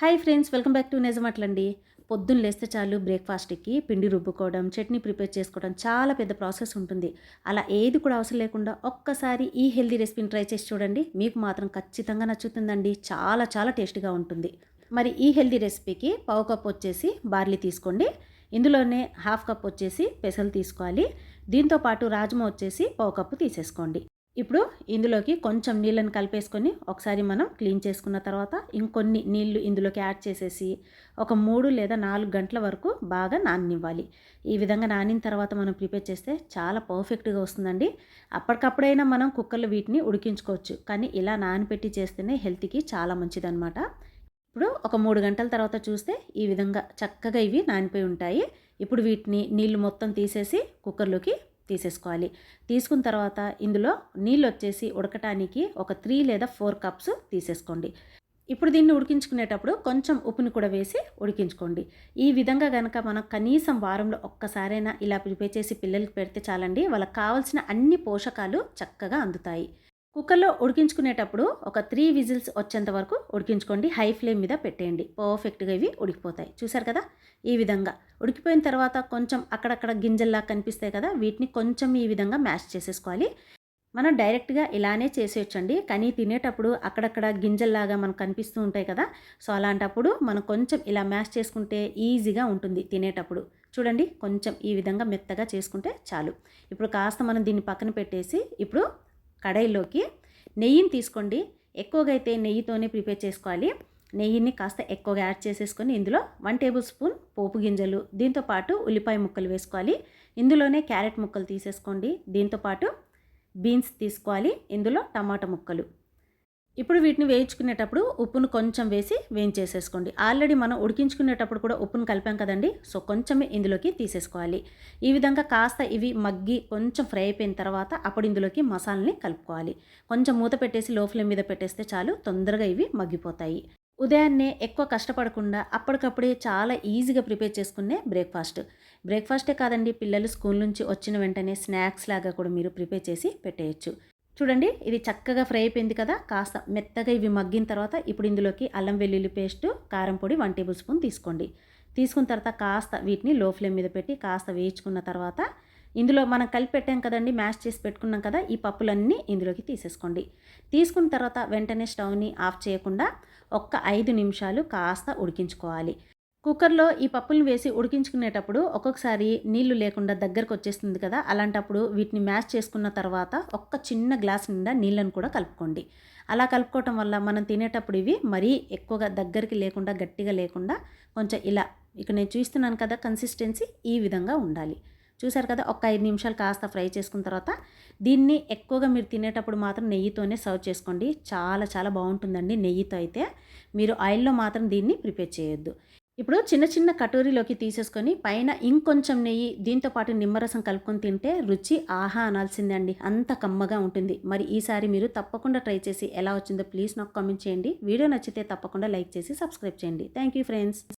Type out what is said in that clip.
Hi friends welcome back to నిజమట్లండి. పొద్దున్న లేస్తే చాలు బ్రేక్ఫాస్ట్కి పిండి రుబ్బుకోవడం చట్నీ ప్రిపేర్ చేసుకోవడం చాలా పెద్ద ప్రాసెస్ ఉంటుంది. అలా ఏది కూడా అవసరం లేకుండా ఒక్కసారి ఈ హెల్దీ రెసిపీని ట్రై చేసి చూడండి. మీకు మాత్రం ఖచ్చితంగా నచ్చుతుందండి. చాలా చాలా టేస్టీగా ఉంటుంది. మరి ఈ హెల్దీ రెసిపీకి పావు కప్ వచ్చేసి బార్లీ తీసుకోండి. ఇందులోనే హాఫ్ కప్ వచ్చేసి పెసలు తీసుకోవాలి. దీంతో పాటు రాజ్మా వచ్చేసి పావు కప్పు తీసేసుకోండి. ఇప్పుడు ఇందులోకి కొంచెం నీళ్ళని కలిపేసుకొని ఒకసారి మనం క్లీన్ చేసుకున్న తర్వాత ఇంకొన్ని నీళ్ళు ఇందులోకి యాడ్ చేసేసి ఒక మూడు లేదా నాలుగు గంటల వరకు బాగా నాననివ్వాలి. ఈ విధంగా నానిన తర్వాత మనం ప్రిపేర్ చేస్తే చాలా పర్ఫెక్ట్గా వస్తుందండి. అప్పటికప్పుడైనా మనం కుక్కర్లో వీటిని ఉడికించుకోవచ్చు. కానీ ఇలా నానపెట్టి చేస్తేనే హెల్త్కి చాలా మంచిదన్నమాట. ఇప్పుడు ఒక మూడు గంటల తర్వాత చూస్తే ఈ విధంగా చక్కగా ఇవి నానిపోయి ఉంటాయి. ఇప్పుడు వీటిని నీళ్ళు మొత్తం తీసేసి కుక్కర్లోకి తీసేసుకోవాలి. తీసుకున్న తర్వాత ఇందులో నీళ్ళు వచ్చేసి ఉడకటానికి ఒక త్రీ లేదా ఫోర్ కప్స్ తీసేసుకోండి. ఇప్పుడు దీన్ని ఉడికించుకునేటప్పుడు కొంచెం ఉప్పుని కూడా వేసి ఉడికించుకోండి. ఈ విధంగా కనుక మనం కనీసం వారంలో ఒక్కసారైనా ఇలా ప్రిపేర్ చేసి పిల్లలకి పెడితే చాలండి వాళ్ళకి కావాల్సిన అన్ని పోషకాలు చక్కగా అందుతాయి. కుక్కర్లో ఉడికించుకునేటప్పుడు ఒక త్రీ విజిల్స్ వచ్చేంత వరకు ఉడికించుకోండి. హై ఫ్లేమ్ మీద పెట్టేయండి. పర్ఫెక్ట్గా ఇవి ఉడికిపోతాయి. చూసారు కదా? ఈ విధంగా. ఉడికిపోయిన తర్వాత కొంచెం అక్కడక్కడ గింజల్లా కనిపిస్తాయి కదా? వీటిని కొంచెం ఈ విధంగా మ్యాష్ చేసేసుకోవాలి. మనం డైరెక్ట్గా ఇలానే చేసేయచ్చండి. కానీ తినేటప్పుడు అక్కడక్కడ గింజల్లాగా మనకు కనిపిస్తూ ఉంటాయి కదా? సో అలాంటప్పుడు మనం కొంచెం ఇలా మ్యాష్ చేసుకుంటే ఈజీగా ఉంటుంది తినేటప్పుడు. చూడండి. కొంచెం ఈ విధంగా మెత్తగా చేసుకుంటే చాలు. ఇప్పుడు కాస్త మనం దీన్ని పక్కన పెట్టేసి ఇప్పుడు కడాయిలోకి నెయ్యిని తీసుకోండి. ఎక్కువగా అయితే నెయ్యితోనే ప్రిపేర్ చేసుకోవాలి. నెయ్యిని కాస్త ఎక్కువగా యాడ్ చేసేసుకొని ఇందులో వన్ టేబుల్ స్పూన్ పోపు గింజలు దీంతోపాటు ఉల్లిపాయ ముక్కలు వేసుకోవాలి. ఇందులోనే క్యారెట్ ముక్కలు తీసేసుకోండి. దీంతోపాటు బీన్స్ తీసుకోవాలి. ఇందులో టమాటా ముక్కలు. ఇప్పుడు వీటిని వేయించుకునేటప్పుడు ఉప్పును కొంచెం వేసి వేయించేసేసుకోండి. ఆల్రెడీ మనం ఉడికించుకునేటప్పుడు కూడా ఉప్పును కలిపాం కదండి సో కొంచెమే ఇందులోకి తీసేసుకోవాలి. ఈ విధంగా కాస్త ఇవి మగ్గి కొంచెం ఫ్రై అయిపోయిన తర్వాత అప్పుడు ఇందులోకి మసాలని కలుపుకోవాలి. కొంచెం మూత పెట్టేసి లో ఫ్లేమ్ మీద పెట్టేస్తే చాలు తొందరగా ఇవి మగ్గిపోతాయి. ఉదయాన్నే ఎక్కువ కష్టపడకుండా అప్పటికప్పుడే చాలా ఈజీగా ప్రిపేర్ చేసుకునే బ్రేక్ఫాస్ట్. బ్రేక్ఫాస్టే కాదండి పిల్లలు స్కూల్ నుంచి వచ్చిన వెంటనే స్నాక్స్ లాగా కూడా మీరు ప్రిపేర్ చేసి పెట్టేయచ్చు. చూడండి ఇది చక్కగా ఫ్రై అయిపోయింది కదా? కాస్త మెత్తగా ఇవి మగ్గిన తర్వాత ఇప్పుడు ఇందులోకి అల్లం వెల్లుల్లి పేస్ట్ కారం పొడి వన్ టేబుల్ స్పూన్ తీసుకోండి. తీసుకున్న తర్వాత కాస్త వీటిని లో ఫ్లేమ్ మీద పెట్టి కాస్త వేయించుకున్న తర్వాత ఇందులో మనం కలిపి పెట్టాం కదండి మ్యాష్ చేసి పెట్టుకున్నాం కదా ఈ పప్పులన్నీ ఇందులోకి తీసేసుకోండి. తీసుకున్న తర్వాత వెంటనే స్టవ్ని ఆఫ్ చేయకుండా ఒక్క ఐదు నిమిషాలు కాస్త ఉడికించుకోవాలి. కుక్కర్లో ఈ పప్పులను వేసి ఉడికించుకునేటప్పుడు ఒక్కొక్కసారి నీళ్ళు లేకుండా దగ్గరకు వచ్చేస్తుంది కదా అలాంటప్పుడు వీటిని మ్యాష్ చేసుకున్న తర్వాత ఒక్క చిన్న గ్లాస్ నిండా నీళ్ళను కూడా కలుపుకోండి. అలా కలుపుకోవటం వల్ల మనం తినేటప్పుడు ఇవి మరీ ఎక్కువగా దగ్గరికి లేకుండా గట్టిగా లేకుండా కొంచెం ఇలా ఇక నేను చూస్తున్నాను కదా కన్సిస్టెన్సీ ఈ విధంగా ఉండాలి. చూసారు కదా ఒక ఐదు నిమిషాలు కాస్త ఫ్రై చేసుకున్న తర్వాత దీన్ని ఎక్కువగా మీరు తినేటప్పుడు మాత్రం నెయ్యితోనే సర్వ్ చేసుకోండి. చాలా చాలా బాగుంటుందండి నెయ్యితో అయితే. మీరు ఆయిల్లో మాత్రం దీన్ని ప్రిపేర్ చేయొద్దు. ఇప్పుడు చిన్న చిన్న కటోరీలోకి తీసేసుకొని పైన ఇంకొంచెం నెయ్యి దీంతో పాటు నిమ్మరసం కలుపుకొని తింటే రుచి ఆహా అనాల్సిందే అండి అంత కమ్మగా ఉంటుంది. మరి ఈసారి మీరు తప్పకుండా ట్రై చేసి ఎలా వచ్చిందో ప్లీజ్ నాకు కామెంట్ చేయండి. వీడియో నచ్చితే తప్పకుండా లైక్ చేసి సబ్స్క్రైబ్ చేయండి. Thank you friends.